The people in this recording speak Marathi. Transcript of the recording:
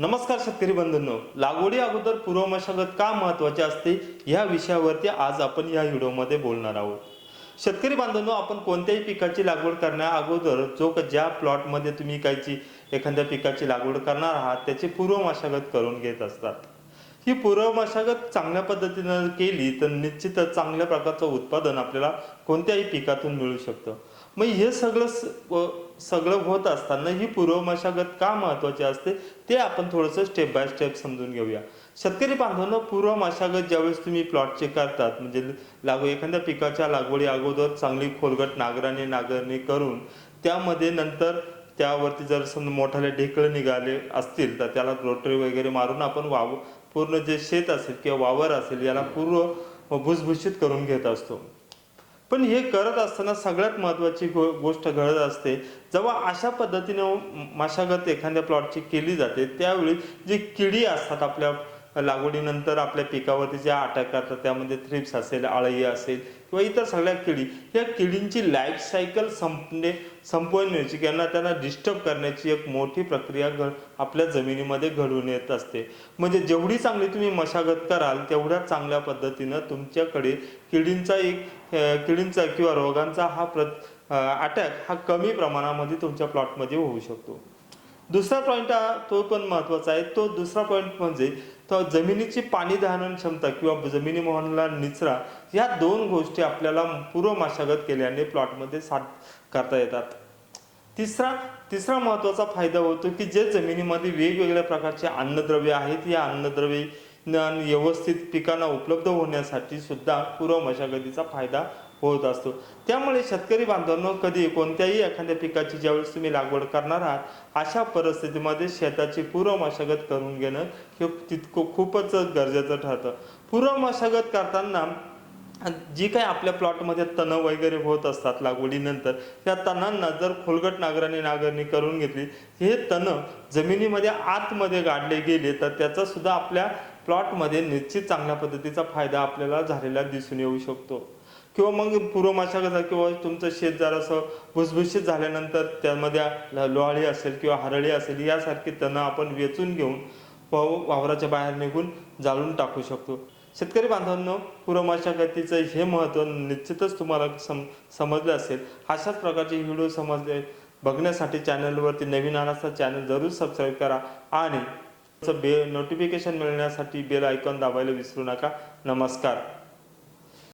नमस्कार शेतकरी बंधूंनो. लागवडी अगोदर पूर्व मशागत का महत्वाची असते? या विषयावरती आज आपण या व्हिडिओमध्ये बोलणार आहोत. शेतकरी बांधवांनो आपण कोणत्याही पिकाची लागवड करण्या अगोदर जो ज्या प्लॉटमध्ये तुम्ही कायची एखाद्या पिकाची लागवड करणार आहात त्याची पूर्व मशागत करून घेत असतात. ही पूर्व मशागत चांगल्या पद्धतीनं केली तर निश्चितच चांगल्या प्रकारचं उत्पादन आपल्याला कोणत्याही पिकातून मिळू शकतं. मग हे सगळं स- व- सगळं होत असताना ही पूर्व मशागत का महत्वाची असते ते आपण थोडंसं स्टेप बाय स्टेप समजून घेऊया. शेतकरी बांधवांनो पूर्व मशागत ज्यावेळेस तुम्ही प्लॉटचे करतात म्हणजे लागू एखाद्या पिकाच्या लागवडी अगोदर चांगली खोलगट नागराने नांगरणी करून त्यामध्ये नंतर त्यावरती जर समजा मोठाले ढेकळं निघाले असतील तर त्याला रोटरी वगैरे मारून आपण वाव पूर्ण जे शेत असेल किंवा वावर असेल याला पूर्व भुसभुशीत करून घेत असतो. पण हे करत असताना सगळ्यात महत्त्वाची गो गोष्ट घडत असते. जेव्हा अशा पद्धतीनं मशागत एखाद्या प्लॉटची केली जाते त्यावेळी जी किडी असतात आपल्या लागवडीनंतर आपल्या पिकावरती ज्या अटॅक करतात त्यामध्ये थ्रिप्स असेल आळही असेल किंवा इतर सगळ्या किडी या किडींची लाईफ सायकल संपणे संपवण्याची किंवा त्यांना डिस्टर्ब करण्याची एक मोठी प्रक्रिया घड आपल्या जमिनीमध्ये घडून येत असते. म्हणजे जेवढी चांगली तुम्ही मशागत कराल तेवढ्या चांगल्या पद्धतीनं तुमच्याकडे किडींचा एक किडींचा किंवा रोगांचा हा प्र अटॅक हा कमी प्रमाणामध्ये तुमच्या प्लॉटमध्ये होऊ शकतो. दुसरा पॉईंट तो पण महत्त्वाचा आहे. तो दुसरा पॉईंट म्हणजे तर जमिनीची पाणी धारण क्षमता किंवा जमिनी मोहनला निचरा या दोन गोष्टी आपल्याला पूर्व मशागत केल्याने प्लॉटमध्ये साठ करता येतात. तिसरा तिसरा महत्त्वाचा फायदा होतो की जे जमिनीमध्ये वेगवेगळ्या प्रकारचे अन्नद्रव्य आहेत या अन्नद्रव्य न- व्यवस्थित पिकांना उपलब्ध होण्यासाठी सुद्धा पूर्व मशागतीचा फायदा होत असतो. त्यामुळे शेतकरी बांधवांनो कधी कोणत्याही एखाद्या पिकाची ज्यावेळेस तुम्ही लागवड करणार आहात अशा परिस्थितीमध्ये शेताची पूर्व मशागत करून घेणं हे तितकं खूपच गरजेचं ठरतं. पूर्व मशागत करताना जी काही आपल्या प्लॉटमध्ये तण वगैरे होत असतात लागवडीनंतर त्या तणांना जर खोलगट नांगराने नांगरणी करून घेतली हे तण जमिनीमध्ये आतमध्ये गाडले गेले तर त्याचा सुद्धा आपल्या प्लॉटमध्ये निश्चित चांगल्या पद्धतीचा फायदा आपल्याला झालेला दिसून येऊ शकतो. किंवा मग पूर्व मशागत किंवा तुमचं शेत जरासं भुसभुशीत झाल्यानंतर त्यामध्ये लोहाळी असेल किंवा हरळी असेल यासारखी तणं आपण वेचून घेऊन वाव- वावराच्या बाहेर निघून जाळून टाकू शकतो. शेतकरी बांधवांनो पूर्व मशागतीचं हे महत्त्व निश्चितच तुम्हाला सम समजलं असेल. अशाच प्रकारचे व्हिडिओ समजले बघण्यासाठी चॅनलवरती नवीन आला चॅनल जरूर सबस्क्राईब करा आणि बे नोटिफिकेशन मिळण्यासाठी बेल आयकॉन दाबायला विसरू नका. नमस्कार.